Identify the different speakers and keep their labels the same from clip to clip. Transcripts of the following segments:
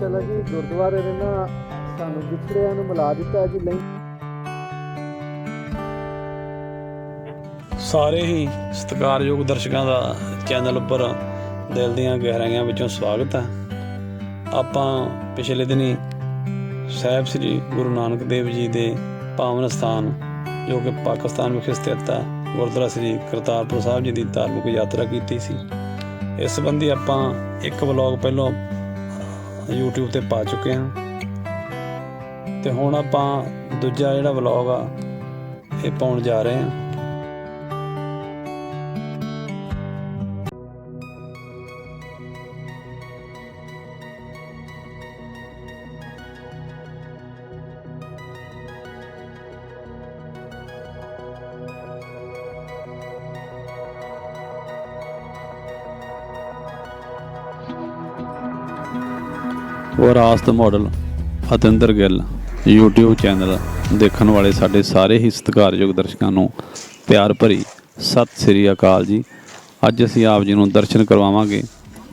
Speaker 1: ਮਾਸ਼ਾਅੱਲਾ ਜੀ, ਗੁਰਦੁਆਰੇ ਨੇ ਨਾ ਸਾਨੂੰ ਵਿਛੜਿਆਂ ਨੂੰ ਮਿਲਾ ਦਿੱਤਾ ਜੀ ਲਈ।
Speaker 2: ਸਾਰੇ ਹੀ ਸਤਿਕਾਰਯੋਗ ਦਰਸ਼ਕਾਂ ਦਾ ਚੈਨਲ ਉੱਪਰ ਦਿਲ ਦੀਆਂ ਗਹਿਰਾਈਆਂ ਵਿੱਚੋਂ ਸਵਾਗਤ ਹੈ। ਆਪਾਂ ਪਿਛਲੇ ਦਿਨੀ ਸਾਹਿਬ ਸ੍ਰੀ ਗੁਰੂ ਨਾਨਕ ਦੇਵ ਜੀ ਦੇ ਪਾਵਨ ਸਥਾਨ, ਜੋ ਕਿ ਪਾਕਿਸਤਾਨ ਵਿਖੇ ਸਥਿਤ ਹੈ, ਗੁਰਦੁਆਰਾ ਸ੍ਰੀ ਕਰਤਾਰਪੁਰ ਸਾਹਿਬ ਜੀ ਦੀ ਧਾਰਮਿਕ ਯਾਤਰਾ ਕੀਤੀ ਸੀ। ਇਸ ਸੰਬੰਧੀ ਆਪਾਂ ਇੱਕ ਵਲੌਗ ਪਹਿਲਾਂ YouTube ਤੇ ਪਾ ਚੁੱਕੇ ਹਾਂ। ਤੇ ਹੁਣ ਆਪਾਂ ਦੂਜਾ ਜਿਹੜਾ ਵਲੌਗ ਆ, ਇਹ ਪਾਉਣ ਜਾ ਰਹੇ ਹਾਂ। Virasat model Atinder Gill YouTube channel ਦੇਖਣ ਵਾਲੇ ਸਾਡੇ ਸਾਰੇ ਹੀ ਸਤਿਕਾਰਯੋਗ ਦਰਸ਼ਕਾਂ ਨੂੰ ਪਿਆਰ ਭਰੀ ਸਤਿ ਸ੍ਰੀ ਅਕਾਲ ਜੀ। ਅੱਜ ਅਸੀਂ ਆਪ ਜੀ ਨੂੰ ਦਰਸ਼ਨ ਕਰਵਾਵਾਂਗੇ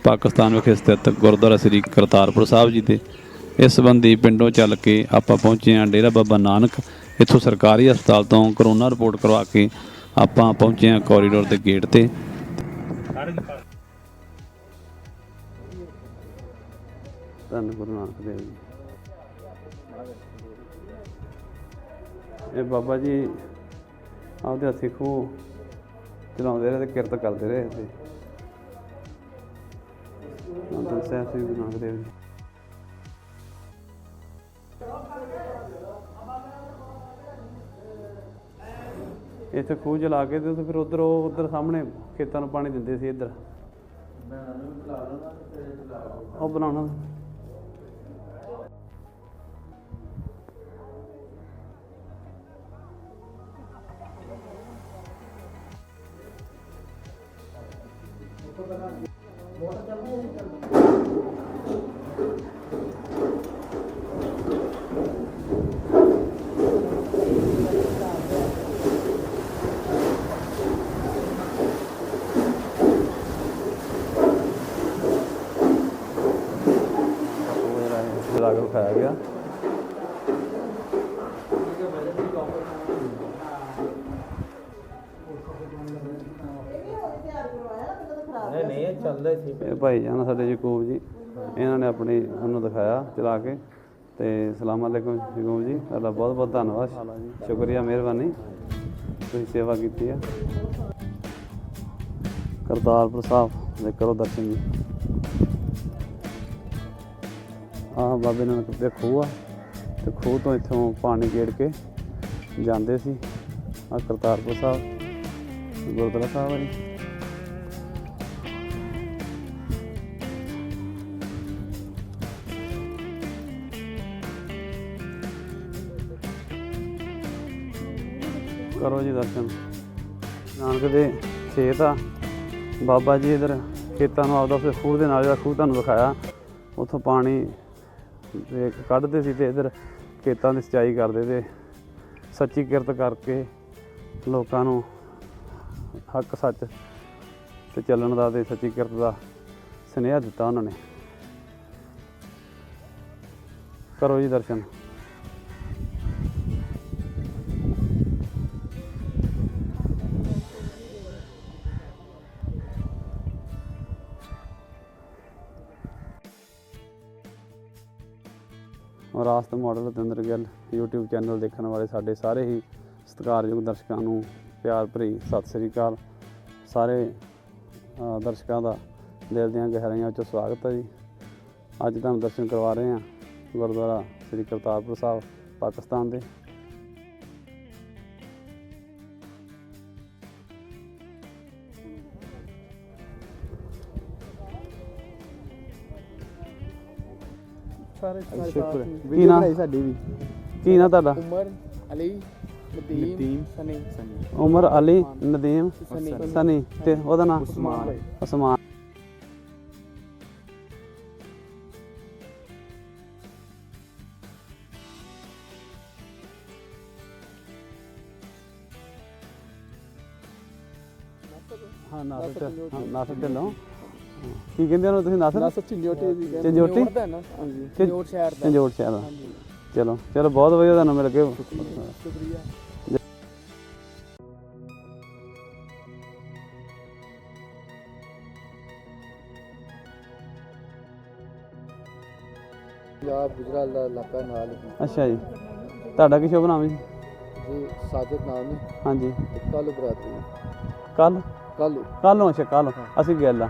Speaker 2: ਪਾਕਿਸਤਾਨ ਵਿਖੇ ਸਥਿਤ ਗੁਰਦੁਆਰਾ ਸ੍ਰੀ ਕਰਤਾਰਪੁਰ ਸਾਹਿਬ ਜੀ ਦੇ। ਇਸ ਸੰਬੰਧੀ ਪਿੰਡੋਂ ਚੱਲ ਕੇ ਆਪਾਂ ਪਹੁੰਚੇ ਹਾਂ ਡੇਰਾ ਬਾਬਾ ਨਾਨਕ। ਇੱਥੋਂ ਸਰਕਾਰੀ ਹਸਪਤਾਲ ਤੋਂ ਕਰੋਨਾ ਰਿਪੋਰਟ ਕਰਵਾ ਕੇ ਆਪਾਂ ਪਹੁੰਚੇ ਹਾਂ ਕੋਰੀਡੋਰ ਦੇ ਗੇਟ ਤੇ। ਧੰਨ ਗੁਰੂ ਨਾਨਕ ਦੇਵ ਜੀ। ਇਹ ਬਾਬਾ ਜੀ ਆਪਦੇ ਹੱਥੀਂ ਖੂਹ ਚਲਾਉਂਦੇ ਰਹੇ ਤੇ ਕਿਰਤ ਕਰਦੇ ਰਹੇ ਤੇ ਅੰਦਰ ਸਾਹਿਬ ਸ੍ਰੀ ਗੁਰੂ ਨਾਨਕ ਦੇਵ ਜੀ। ਇੱਥੇ ਖੂਹ ਜਲਾ ਕੇ ਤੇ ਫਿਰ ਉਧਰ ਉਹ ਉਧਰ ਸਾਹਮਣੇ ਖੇਤਾਂ ਨੂੰ ਪਾਣੀ ਦਿੰਦੇ ਸੀ ਇੱਧਰ। ਉਹ ਬਣਾਉਣਾ। ਉਹ ਭਾਈ ਜਾਨ, ਸਾਡੇ ਯਕੂਬ ਜੀ। ਇਹਨਾਂ ਨੇ ਆਪਣੀ ਉਹਨੂੰ ਦਿਖਾਇਆ, ਚਲਾ ਕੇ। ਤੇ ਸਲਾਮ ਅਲੈਕੁਮ ਯਕੂਬ ਜੀ, ਤੁਹਾਡਾ ਬਹੁਤ ਬਹੁਤ ਧੰਨਵਾਦ। ਸ਼ੁਕਰੀਆ, ਮਿਹਰਬਾਨੀ। ਤੁਸੀਂ ਸੇਵਾ ਕੀਤੀ ਆ। ਕਰਤਾਰਪੁਰ ਸਾਹਿਬ ਦੇ ਕਰੋ ਦਰਸ਼ਨ ਜੀ। ਆਹ ਬਾਬੇ ਨਾਨਕ ਦੇ ਖੂਹ ਆ। ਤੇ ਖੂਹ ਤੋਂ ਇੱਥੋਂ ਪਾਣੀ ਗੇੜ ਕੇ ਜਾਂਦੇ ਸੀ। ਆ ਕਰਤਾਰਪੁਰ ਸਾਹਿਬ, ਗੁਰਦੁਆਰਾ ਸਾਹਿਬ ਆ ਜੀ। ਕਰੋ ਜੀ ਦਰਸ਼ਨ। ਨਾਨਕ ਦੇ ਖੇਤ ਆ। ਬਾਬਾ ਜੀ ਇਧਰ ਖੇਤਾਂ ਨੂੰ ਆਪਦਾ ਫਿਰ ਖੂਹ ਦੇ ਨਾਲ ਜਿਹੜਾ ਖੂਹ ਤੁਹਾਨੂੰ ਦਿਖਾਇਆ ਉੱਥੋਂ ਪਾਣੀ ਤੇ ਕੱਢਦੇ ਸੀ ਤੇ ਇਧਰ ਖੇਤਾਂ ਦੀ ਸਿੰਚਾਈ ਕਰਦੇ ਤੇ ਸੱਚੀ ਕਿਰਤ ਕਰਕੇ ਲੋਕਾਂ ਨੂੰ ਹੱਕ ਸੱਚ ਤੇ ਚੱਲਣ ਦਾ ਤੇ ਸੱਚੀ ਕਿਰਤ ਦਾ ਸੁਨੇਹਾ ਦਿੱਤਾ ਉਹਨਾਂ ਨੇ। ਕਰੋ ਜੀ ਦਰਸ਼ਨ। Virasat model Ratinder Gill YouTube channel ਦੇਖਣ ਵਾਲੇ ਸਾਡੇ ਸਾਰੇ ਹੀ ਸਤਿਕਾਰਯੋਗ ਦਰਸ਼ਕਾਂ ਨੂੰ ਪਿਆਰ ਭਰੀ ਸਤਿ ਸ੍ਰੀ ਅਕਾਲ। ਸਾਰੇ ਦਰਸ਼ਕਾਂ ਦਾ ਦਿਲ ਦੀਆਂ ਗਹਿਰਾਈਆਂ ਵਿੱਚੋਂ ਸਵਾਗਤ ਹੈ ਜੀ। ਅੱਜ ਤੁਹਾਨੂੰ ਦਰਸ਼ਨ ਕਰਵਾ ਰਹੇ ਹਾਂ ਗੁਰਦੁਆਰਾ ਸ੍ਰੀ ਕਰਤਾਰਪੁਰ ਸਾਹਿਬ, ਪਾਕਿਸਤਾਨ ਦੇ।
Speaker 1: ਸਾਰੇ
Speaker 2: ਸ਼ੁਕਰ ਹੈ। ਕੀ
Speaker 1: ਵੀਡੀਓ
Speaker 2: ਨਾਂ?
Speaker 1: ਬਣਾਈ ਸਾਡੀ ਵੀ।
Speaker 2: ਕੀ ਨਾਂ ਤੁਹਾਡਾ?
Speaker 3: ਉਮਰ ਅਲੀ ਨਦੀਮ
Speaker 1: ਨਦੀਮ।
Speaker 3: ਸਨੀ।
Speaker 2: ਉਮਰ ਅਲੀ ਨਦੀਮ
Speaker 3: ਸਨੀ।
Speaker 2: ਸਨੀ। ਤੇ ਉਹਦਾ ਨਾਮ
Speaker 3: ਉਸਮਾਨ।
Speaker 2: ਉਸਮਾਨ। ਹਾਂ ਨਾਸਰ ਹਾਂ ਨਾਸਰ ਢਿੱਲੋਂ ਕੀ ਕਹਿੰਦੇ ਉਹਨੂੰ ਤੁਸੀਂ ਦੱਸ
Speaker 3: ਨਾ
Speaker 2: ਰਹੇ
Speaker 3: ਸੱਚੀ ਨਿਓਟੀ ਦੀ ਕਹਿੰਦੇ
Speaker 2: ਝੰਜੋਟੀ?
Speaker 3: ਦਾ ਨਾ ਹਾਂਜੀ ਸ਼ਹਿਰ ਦਾ।
Speaker 2: ਚੰਜੋੜ ਸ਼ਹਿਰ ਦਾ।
Speaker 3: ਹਾਂਜੀ।
Speaker 2: ਚਲੋ ਚਲੋ ਬਹੁਤ ਵਧੀਆ ਤੁਹਾਨੂੰ ਮਿਲ ਕੇ
Speaker 3: ਸ਼ੁਕਰੀਆ ਪੰਜਾਬ ਗੁਜਰਾਤ ਦਾ ਇਲਾਕਾ ਨਾਲ ਹੀ।
Speaker 2: ਅੱਛਾ ਜੀ। ਤੁਹਾਡਾ ਕੀ ਸ਼ੁਭ ਨਾਮ ਹੈ ਜੀ?
Speaker 3: ਜੀ ਸਾਜਦ ਨਾਮ ਹੈ।
Speaker 2: ਹਾਂਜੀ।
Speaker 3: ਕੱਲ ਬਰਾਦਰੀ
Speaker 2: ਕੱਲ
Speaker 3: ਕੱਲ
Speaker 2: ਕੱਲ ਨੂੰ ਅੱਛਾ ਕੱਲ ਅਸੀਂ ਗੱਲ ਆ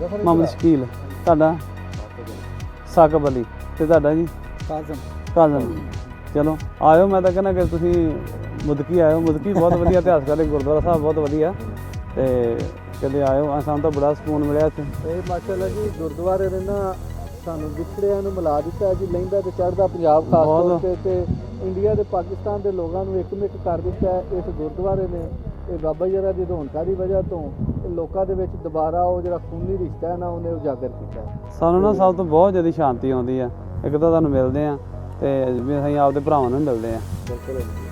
Speaker 2: ਮੁਹੰਮਦ ਸ਼ਕੀਲ ਤੁਹਾਡਾ ਸਾਕਬ ਅਲੀ ਤੇ ਤੁਹਾਡਾ ਜੀ
Speaker 3: ਕਾਜ਼ਮ।
Speaker 2: ਕਾਜ਼ਮ ਚਲੋ ਆਇਓ ਮੈਂ ਤਾਂ ਕਹਿੰਦਾ ਕਿ ਤੁਸੀਂ ਮੁਦਕੀ ਆਇਓ। ਮੁਦਕੀ ਬਹੁਤ ਵਧੀਆ ਇਤਿਹਾਸਕਾਰ ਹੈ ਗੁਰਦੁਆਰਾ ਸਾਹਿਬ ਬਹੁਤ ਵਧੀਆ। ਤੇ ਕਦੇ ਆਇਓ। ਆ ਸਾਨੂੰ ਤਾਂ ਬੜਾ ਸਕੂਨ ਮਿਲਿਆ ਸੀ
Speaker 3: ਇਹ ਮਾਸ਼ਾਅੱਲਾ ਜੀ ਗੁਰਦੁਆਰੇ ਨੇ ਨਾ ਸਾਨੂੰ ਵਿਛੜਿਆਂ ਨੂੰ ਮਿਲਾ ਦਿੱਤਾ ਜੀ ਲਹਿੰਦਾ ਤੇ ਚੜਦਾ ਪੰਜਾਬ ਖਾਸ ਤੌਰ ਤੇ ਤੇ ਇੰਡੀਆ ਤੇ ਪਾਕਿਸਤਾਨ ਦੇ ਲੋਕਾਂ ਨੂੰ ਇੱਕ ਮਿੱਕ ਕਰ ਦਿੱਤਾ ਇਸ ਗੁਰਦੁਆਰੇ ਨੇ। ਇਹ ਬਾਬਾ ਜੀ ਦੀ ਰੌਣਕਾਂ ਦੀ ਵਜ੍ਹਾ ਤੋਂ ਲੋਕਾਂ ਦੇ ਵਿੱਚ ਦੁਬਾਰਾ ਉਹ ਜਿਹੜਾ ਖੂਨੀ ਰਿਸ਼ਤਾ ਹੈ ਨਾ ਉਹਨੇ ਉਜਾਗਰ ਕੀਤਾ
Speaker 2: ਸਾਨੂੰ ਨਾ ਸਭ ਤੋਂ ਬਹੁਤ ਜ਼ਿਆਦਾ ਸ਼ਾਂਤੀ ਆਉਂਦੀ ਆ। ਇੱਕ ਤਾਂ ਤੁਹਾਨੂੰ ਮਿਲਦੇ ਆ ਤੇ ਵੀ ਅਸੀਂ ਆਪਦੇ ਭਰਾਵਾਂ ਨੂੰ ਮਿਲਦੇ ਆ।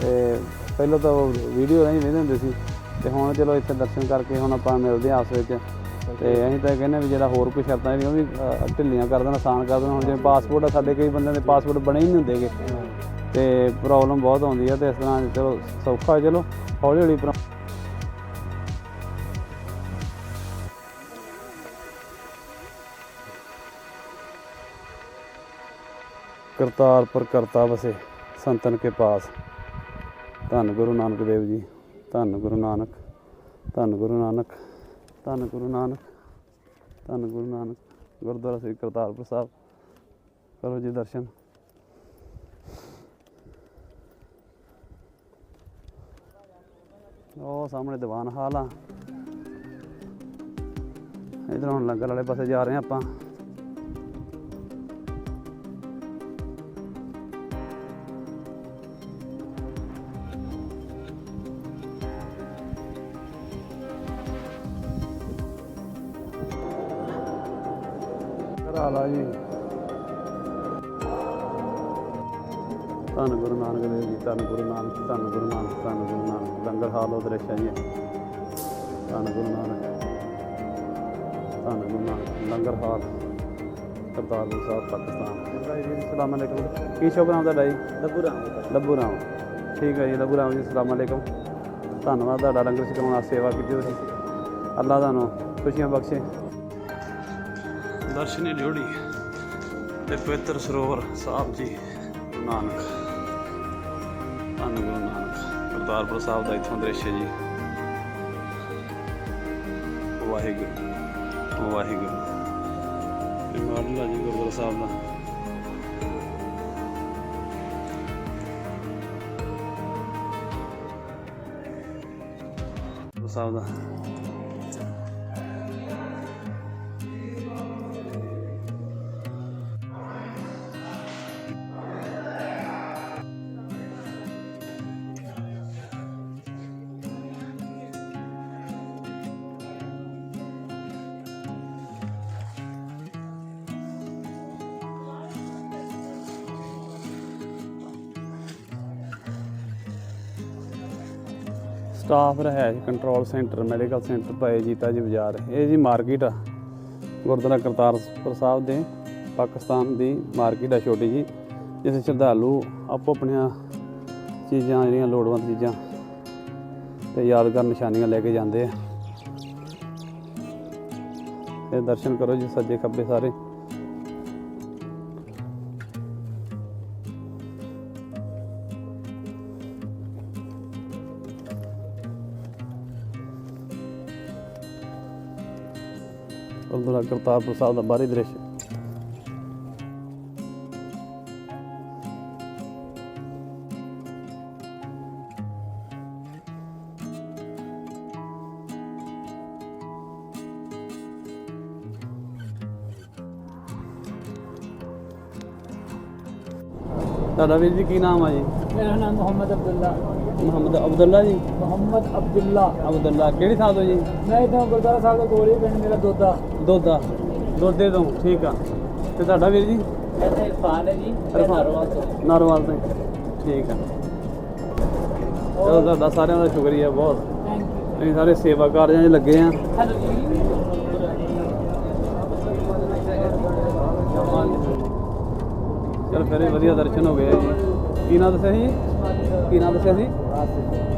Speaker 2: ਤੇ ਪਹਿਲਾਂ ਤਾਂ ਵੀਡੀਓ ਰਾਹੀਂ ਵੇਖਦੇ ਹੁੰਦੇ ਸੀ। ਤੇ ਹੁਣ ਚਲੋ ਇੱਥੇ ਦਰਸ਼ਨ ਕਰਕੇ ਹੁਣ ਆਪਾਂ ਮਿਲਦੇ ਆ ਆਪਸ ਵਿੱਚ। ਤੇ ਅਸੀਂ ਤਾਂ ਕਹਿੰਦੇ ਵੀ ਜਿਹੜਾ ਹੋਰ ਕੋਈ ਸ਼ਰਤਾਂ ਨੇ ਉਹ ਵੀ ਢਿੱਲੀਆਂ ਕਰ ਦੇਣ ਆਸਾਨ ਕਰ ਦੇਣ। ਹੁਣ ਜਿਵੇਂ ਪਾਸਪੋਰਟ ਆ ਸਾਡੇ ਕਈ ਬੰਦਿਆਂ ਦੇ ਪਾਸਪੋਰਟ ਬਣੇ ਹੀ ਨਹੀਂ ਹੁੰਦੇਗੇ ਤੇ ਪ੍ਰੋਬਲਮ ਬਹੁਤ ਆਉਂਦੀ ਆ ਤੇ ਇਸ ਤਰ੍ਹਾਂ ਚਲੋ ਸੌਖਾ ਚਲੋ ਹੌਲੀ ਹੌਲੀ ਕਰਤਾਰਪੁਰ ਕਰਤਾ ਵਸੇ, ਸੰਤਨ ਕੇ ਪਾਸ। ਧੰਨ ਗੁਰੂ ਨਾਨਕ ਦੇਵ ਜੀ, ਧੰਨ ਗੁਰੂ ਨਾਨਕ, ਧੰਨ ਗੁਰੂ ਨਾਨਕ, ਧੰਨ ਗੁਰੂ ਨਾਨਕ, ਧੰਨ ਗੁਰੂ ਨਾਨਕ। ਗੁਰਦੁਆਰਾ ਸ੍ਰੀ ਕਰਤਾਰਪੁਰ ਸਾਹਿਬ, ਕਰੋ ਜੀ ਦਰਸ਼ਨ। ਉਹ ਸਾਹਮਣੇ ਦੀਵਾਨ ਹਾਲ ਆ। ਇਧਰ ਹੁਣ ਲੰਗਰ ਵਾਲੇ ਪਾਸੇ ਜਾ ਰਹੇ ਹਾਂ ਆਪਾਂ। ਕਰਾ ਲਾ ਜੀ। ਧੰਨ ਗੁਰੂ ਨਾਨਕ ਦੇਵ ਜੀ ਧੰਨ ਗੁਰੂ ਨਾਨਕ ਧੰਨ ਗੁਰੂ ਨਾਨਕ ਧੰਨ ਗੁਰੂ ਨਾਨਕ। ਲੰਗਰ ਹਾਲ ਉਹ ਦ੍ਰਿਸ਼ ਹੈ ਜੀ। ਧੰਨ ਗੁਰੂ ਨਾਨਕ ਧੰਨ ਗੁਰੂ ਨਾਨਕ। ਲੰਗਰ ਹਾਲ ਕਰਤਾਰਪੁਰ ਸਾਹਿਬ ਪਾਕਿਸਤਾਨ। ਸਲਾਮ ਅਲੈਕੁਮ ਕੀ ਸ਼ੁਭ ਨਾਮ ਤੁਹਾਡਾ ਜੀ?
Speaker 3: ਲੱਭੂ ਰਾਮ
Speaker 2: ਲੱਭੂ ਰਾਮ। ਠੀਕ ਹੈ ਜੀ ਲੱਭੂ ਰਾਮ ਜੀ ਸਲਾਮ ਅਲੈਕੁਮ ਧੰਨਵਾਦ ਤੁਹਾਡਾ ਲੰਗਰ ਛਕਾਉਣ ਵਾਸਤੇ ਸੇਵਾ ਕੀਤੀ ਤੁਸੀਂ। ਅੱਲਾ ਤੁਹਾਨੂੰ ਖੁਸ਼ੀਆਂ ਬਖਸ਼ੇ। ਦਰਸ਼ਨੀ ਡਿਉੜੀ ਤੇ ਪਵਿੱਤਰ ਸਰੋਵਰ ਸਾਹਿਬ ਜੀ, ਗੁਰੂ ਨਾਨਕ। ਧੰਨ ਗੁਰੂ ਨਾਨਕ। ਕਰਤਾਰਪੁਰ ਸਾਹਿਬ ਦਾ ਇਥੋਂ ਦ੍ਰਿਸ਼ ਜੀ। ਵਾਹਿਗੁਰੂ ਵਾਹਿਗੁਰੂ। ਇਹ ਮਾਡਲ ਜੀ ਗੁਰਦੁਆਰਾ ਸਾਹਿਬ ਦਾ। ਸਾਹਿਬ ਦਾ। ਸਟਾਫ ਰਹਿਜ ਕੰਟਰੋਲ ਸੈਂਟਰ ਮੈਡੀਕਲ ਸੈਂਟਰ ਪਏ ਜੀਤਾ ਜੀ ਬਾਜ਼ਾਰ। ਇਹ ਜੀ ਮਾਰਕੀਟ ਆ, ਗੁਰਦੁਆਰਾ ਕਰਤਾਰਪੁਰ ਸਾਹਿਬ ਦੇ, ਪਾਕਿਸਤਾਨ ਦੀ ਮਾਰਕੀਟ ਆ ਛੋਟੀ ਜੀ। ਜਿਸ ਸ਼ਰਧਾਲੂ ਆਪੋ ਆਪਣੀਆਂ ਚੀਜ਼ਾਂ, ਜਿਹੜੀਆਂ ਲੋੜਵੰਦ ਚੀਜ਼ਾਂ ਤੇ ਯਾਦਗਾਰ ਨਿਸ਼ਾਨੀਆਂ ਲੈ ਕੇ ਜਾਂਦੇ ਆ। ਤੇ ਦਰਸ਼ਨ ਕਰੋ ਜੀ, ਸੱਜੇ ਖੱਬੇ ਸਾਰੇ। ਉਧਰ ਕਰਤਾਰਪੁਰ ਸਾਹਿਬ ਦਾ ਬਾਹਰੀ ਦ੍ਰਿਸ਼। ਤੁਹਾਡਾ ਵੀਰ ਜੀ ਕੀ ਨਾਮ ਆ ਜੀ?
Speaker 3: ਮੇਰਾ ਨਾਮ ਮੁਹੰਮਦ ਅਬਦੁੱਲਾ।
Speaker 2: ਮੁਹੰਮਦ ਅਬਦੁੱਲਾ ਜੀ?
Speaker 3: ਮੁਹੰਮਦ ਅਬਦੁੱਲਾ।
Speaker 2: ਅਬਦੁੱਲਾ ਕਿਹੜੀ ਥਾਂ ਤੋਂ ਜੀ?
Speaker 3: ਮੈਂ ਇਥੋਂ ਗੁਰਦੁਆਰਾ ਸਾਹਿਬ ਦਾ ਗੋਲੀ ਪਿੰਡ ਮੇਰਾ ਦੋਦਾ।
Speaker 2: ਦੋਦਾ। ਦੋਦੇ ਤੋਂ ਠੀਕ ਆ। ਤੇ ਤੁਹਾਡਾ ਵੀਰ ਜੀ?
Speaker 3: ਐਸਾ ਇਰਫਾਨ ਹੈ ਜੀ
Speaker 2: ਇਰਫਾਨ। ਨਾਰਵਾਲ ਤੋਂ। ਠੀਕ ਆ। ਚਲੋ ਤੁਹਾਡਾ ਸਾਰਿਆਂ ਦਾ ਸ਼ੁਕਰੀਆ ਬਹੁਤ।
Speaker 3: ਥੈਂਕ ਯੂ
Speaker 2: ਅਸੀਂ ਸਾਰੇ ਸੇਵਾ ਕਾਰਜਾਂ 'ਚ ਲੱਗੇ ਆ। ਚਲ ਫਿਰ ਵਧੀਆ ਦਰਸ਼ਨ ਹੋ ਗਏ ਜੀ। ਕੀ ਨਾਮ ਦੱਸਿਆ ਸੀ? ਜੀ? ਕੀ ਨਾਮ ਦੱਸਿਆ ਸੀ?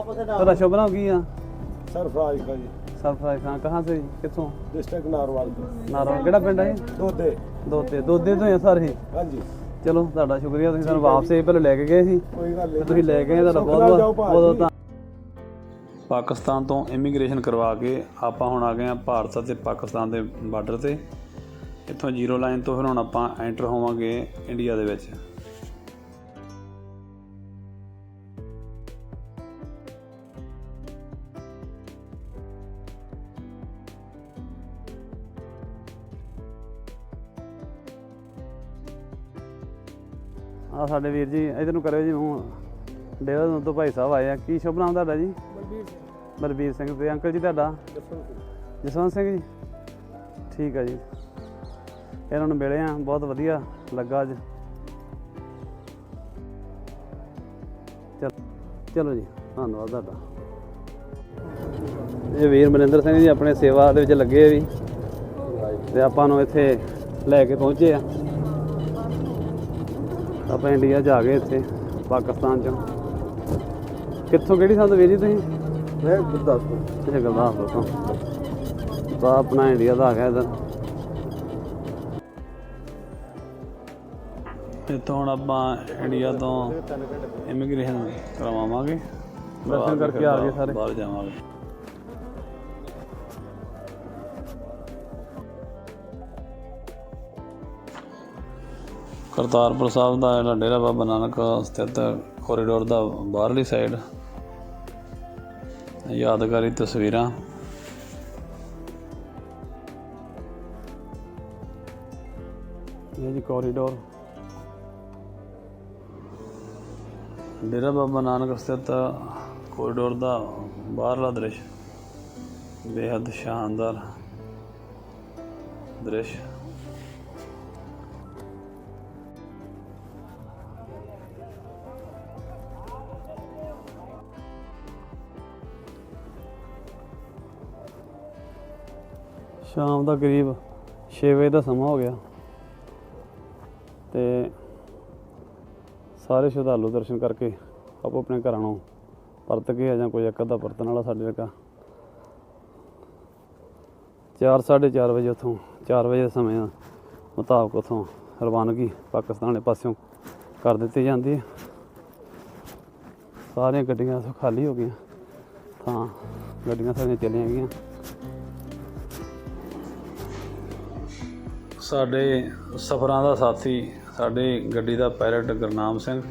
Speaker 2: ਤੁਹਾਡਾ ਸ਼ੁਭ ਨਾਮ ਕੀ ਆ
Speaker 1: सरफराज का जी
Speaker 2: ਸਰਫਰਾਜ਼ ਖਾਨ ਕਹਾਂ ਸੇ ਕਿੱਥੋਂ
Speaker 1: डिस्ट्रिक्ट नारवाल का
Speaker 2: ਨਾਰੋਂ ਕਿਹੜਾ ਪਿੰਡ ਹੈ
Speaker 1: दोदे
Speaker 2: ਦੋਤੇ ਦੋਦੇ ਤੋਂ ਹੀ ਆ ਸਾਰੇ ਹੀ।
Speaker 1: हाँ जी
Speaker 2: ਚਲੋ ਤੁਹਾਡਾ ਸ਼ੁਕਰੀਆ ਤੁਸੀਂ ਸਾਨੂੰ ਵਾਪਸ ਇਹ ਪਹਿਲੇ ਲੈ ਕੇ ਗਏ ਸੀ
Speaker 1: कोई गल
Speaker 2: ਤੇ ਤੁਸੀਂ ਲੈ ਕੇ ਆਏ ਤੁਹਾਡਾ ਬਹੁਤ ਬਹੁਤ ਬਹੁਤ ਬਹੁਤ ਪਾਕਿਸਤਾਨ ਤੋਂ ਇਮੀਗ੍ਰੇਸ਼ਨ ਕਰਵਾ ਕੇ ਆਪਾਂ ਹੁਣ ਆ ਗਏ ਆ ਭਾਰਤ ਅਤੇ ਪਾਕਿਸਤਾਨ ਦੇ ਬਾਰਡਰ ਤੇ ਇੱਥੋਂ ਜ਼ੀਰੋ ਲਾਈਨ ਤੋਂ ਫਿਰ ਹੁਣ ਆਪਾਂ ਐਂਟਰ ਹੋਵਾਂਗੇ ਇੰਡੀਆ ਦੇ ਵਿੱਚ ਆ ਸਾਡੇ ਵੀਰ ਜੀ ਇਧਰ ਨੂੰ ਕਰਿਓ ਜੀ ਮੂੰਹ ਡੇਰਾ ਤੋਂ ਭਾਈ ਸਾਹਿਬ ਆਏ ਆ। ਕੀ ਸ਼ੁਭ ਨਾਮ ਤੁਹਾਡਾ ਜੀ?
Speaker 3: ਬਲਬੀਰ ਸਿੰਘ।
Speaker 2: ਬਲਬੀਰ ਸਿੰਘ ਤੇ ਅੰਕਲ ਜੀ ਤੁਹਾਡਾ? ਜਸਵੰਤ ਸਿੰਘ ਜੀ। ਠੀਕ ਆ ਜੀ। ਇਹਨਾਂ ਨੂੰ ਮਿਲੇ ਆ ਬਹੁਤ ਵਧੀਆ ਲੱਗਾ ਅੱਜ। ਚਲ ਚਲੋ ਜੀ ਧੰਨਵਾਦ ਤੁਹਾਡਾ। ਇਹ ਵੀਰ ਮਨਿੰਦਰ ਸਿੰਘ ਜੀ ਆਪਣੇ ਸੇਵਾ ਦੇ ਵਿੱਚ ਲੱਗੇ ਆ ਵੀ। ਤੇ ਆਪਾਂ ਨੂੰ ਇੱਥੇ ਲੈ ਕੇ ਪਹੁੰਚੇ ਆ। ਆਪਾਂ ਇੰਡੀਆ 'ਚ ਗਏ ਇੱਥੇ ਪਾਕਿਸਤਾਨ 'ਚ। ਕਿੱਥੋਂ ਕਿਹੜੀ ਸਾਲ ਤੋਂ ਤੁਸੀਂ?
Speaker 1: ਮੈਂ ਗੁਰਦਾਸਪੁਰ।
Speaker 2: ਇਹ ਗੱਲਾਂ ਦੱਸੋ ਤਾਂ ਆਪਣਾ ਇੰਡੀਆ ਦਾ ਆ ਗਿਆ ਇਧਰ। ਤੇ ਤੋਂ ਹੁਣ ਆਪਾਂ ਇੰਡੀਆ ਤੋਂ ਇਮੀਗ੍ਰੇਸ਼ਨ ਕਰਵਾਵਾਂਗੇ। ਦਰਸ਼ਨ ਕਰਕੇ ਆ ਗਏ ਸਾਰੇ। ਬਾਹਰ ਜਾਵਾਂਗੇ। ਕਰਤਾਰਪੁਰ ਸਾਹਿਬ ਦਾ ਜਿਹੜਾ ਡੇਰਾ ਬਾਬਾ ਨਾਨਕ ਸਥਿਤ ਕੋਰੀਡੋਰ ਦਾ ਬਾਹਰਲੀ ਸਾਈਡ ਯਾਦਗਾਰੀ ਤਸਵੀਰਾਂ। ਇਹ ਜੀ ਕੋਰੀਡੋਰ ਡੇਰਾ ਬਾਬਾ ਨਾਨਕ ਸਥਿਤ ਕੋਰੀਡੋਰ ਦਾ ਬਾਹਰਲਾ ਦ੍ਰਿਸ਼। ਬੇहद ਸ਼ਾਨਦਾਰ ਦ੍ਰਿਸ਼। ਸ਼ਾਮ ਦਾ ਕਰੀਬ 6 ਵਜੇ ਦਾ ਸਮਾਂ ਹੋ ਗਿਆ ਤੇ ਸਾਰੇ ਸ਼ਰਧਾਲੂ ਦਰਸ਼ਨ ਕਰਕੇ ਆਪੋ ਆਪਣੇ ਘਰਾਂ ਨੂੰ ਪਰਤ ਗਏ ਆ ਜਾਂ ਕੋਈ ਇੱਕ ਅੱਧਾ ਪਰਤਣ ਵਾਲਾ ਸਾਡੇ ਵਰਗਾ। 4 4:30 ਵਜੇ ਉੱਥੋਂ 4 ਵਜੇ ਸਮੇਂ ਮੁਤਾਬਕ ਉੱਥੋਂ ਰਵਾਨਗੀ ਪਾਕਿਸਤਾਨ ਵਾਲੇ ਪਾਸਿਓਂ ਕਰ ਦਿੱਤੀ ਜਾਂਦੀ ਹੈ। ਸਾਰੀਆਂ ਗੱਡੀਆਂ ਸੋ ਖਾਲੀ ਹੋ ਗਈਆਂ ਤਾਂ ਗੱਡੀਆਂ ਸਾਰੀਆਂ ਚਲੀਆਂ ਗਈਆਂ। ਸਾਡੇ ਸਫ਼ਰਾਂ ਦਾ ਸਾਥੀ ਸਾਡੇ ਗੱਡੀ ਦਾ ਪਾਇਲਟ ਗੁਰਨਾਮ ਸਿੰਘ।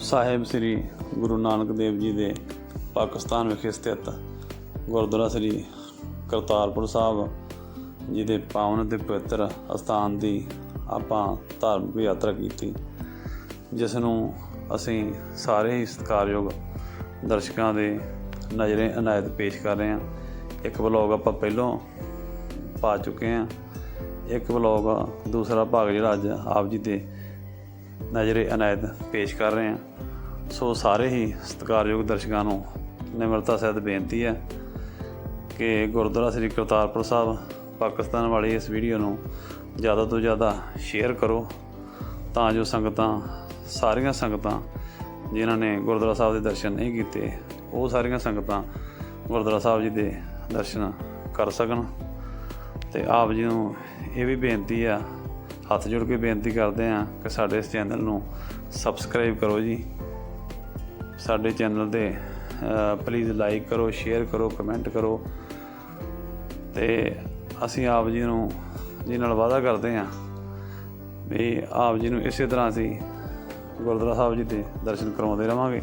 Speaker 2: ਸਾਹਿਬ ਸ੍ਰੀ ਗੁਰੂ ਨਾਨਕ ਦੇਵ ਜੀ ਦੇ ਪਾਕਿਸਤਾਨ ਵਿਖੇ ਸਥਿਤ ਗੁਰਦੁਆਰਾ ਸ੍ਰੀ ਕਰਤਾਰਪੁਰ ਸਾਹਿਬ ਜੀ ਦੇ ਪਾਵਨ ਤੇ ਪਵਿੱਤਰ ਅਸਥਾਨ ਦੀ ਆਪਾਂ ਧਾਰਮਿਕ ਯਾਤਰਾ ਕੀਤੀ, ਜਿਸ ਨੂੰ ਅਸੀਂ ਸਾਰੇ ਹੀ ਸਤਿਕਾਰਯੋਗ ਦਰਸ਼ਕਾਂ ਦੇ ਨਜ਼ਰੇ ਅਨਾਇਤ ਪੇਸ਼ ਕਰ ਰਹੇ ਹਾਂ। ਇੱਕ ਵਲੌਗ ਆਪਾਂ ਪਹਿਲਾਂ ਪਾ ਚੁੱਕੇ ਹਾਂ। ਇੱਕ ਵਲੌਗ ਦੂਸਰਾ ਭਾਗ ਜਿਹੜਾ ਅੱਜ ਆਪ ਜੀ ਦੇ ਨਜ਼ਰੇ ਅਨਾਇਤ ਪੇਸ਼ ਕਰ ਰਹੇ ਹਾਂ। ਸੋ ਸਾਰੇ ਹੀ ਸਤਿਕਾਰਯੋਗ ਦਰਸ਼ਕਾਂ ਨੂੰ ਨਿਮਰਤਾ ਸਹਿਤ ਬੇਨਤੀ ਹੈ ਕਿ ਗੁਰਦੁਆਰਾ ਸ੍ਰੀ ਕਰਤਾਰਪੁਰ ਸਾਹਿਬ ਪਾਕਿਸਤਾਨ ਵਾਲੀ ਇਸ ਵੀਡੀਓ ਨੂੰ ਜ਼ਿਆਦਾ ਤੋਂ ਜ਼ਿਆਦਾ ਸ਼ੇਅਰ ਕਰੋ ਤਾਂ ਜੋ ਸੰਗਤਾਂ, ਸਾਰੀਆਂ ਸੰਗਤਾਂ ਜਿਨ੍ਹਾਂ ਨੇ ਗੁਰਦੁਆਰਾ ਸਾਹਿਬ ਦੇ ਦਰਸ਼ਨ ਨਹੀਂ ਕੀਤੇ ਉਹ ਸਾਰੀਆਂ ਸੰਗਤਾਂ ਗੁਰਦੁਆਰਾ ਸਾਹਿਬ ਜੀ ਦੇ ਦਰਸ਼ਨ ਕਰ ਸਕਣ ਤੇ ਆਪ ਜੀ ਨੂੰ ਇਹ ਵੀ ਬੇਨਤੀ ਆ, ਹੱਥ ਜੋੜ ਕੇ ਬੇਨਤੀ ਕਰਦੇ ਆ ਕਿ ਸਾਡੇ ਇਸ ਚੈਨਲ ਨੂੰ ਸਬਸਕ੍ਰਾਈਬ ਕਰੋ ਜੀ। ਸਾਡੇ ਚੈਨਲ ਤੇ ਪਲੀਜ਼ ਲਾਈਕ ਕਰੋ ਸ਼ੇਅਰ ਕਰੋ ਕਮੈਂਟ ਕਰੋ ਤੇ ਅਸੀਂ ਆਪ ਜੀ ਨੂੰ, ਜੀ ਨਾਲ ਵਾਅਦਾ ਕਰਦੇ ਆ ਵੀ ਆਪ ਜੀ ਨੂੰ ਇਸੇ ਤਰ੍ਹਾਂ ਅਸੀਂ ਗੁਰਦੁਆਰਾ ਸਾਹਿਬ ਜੀ ਦੇ ਦਰਸ਼ਨ ਕਰਵਾਉਂਦੇ ਰਵਾਂਗੇ।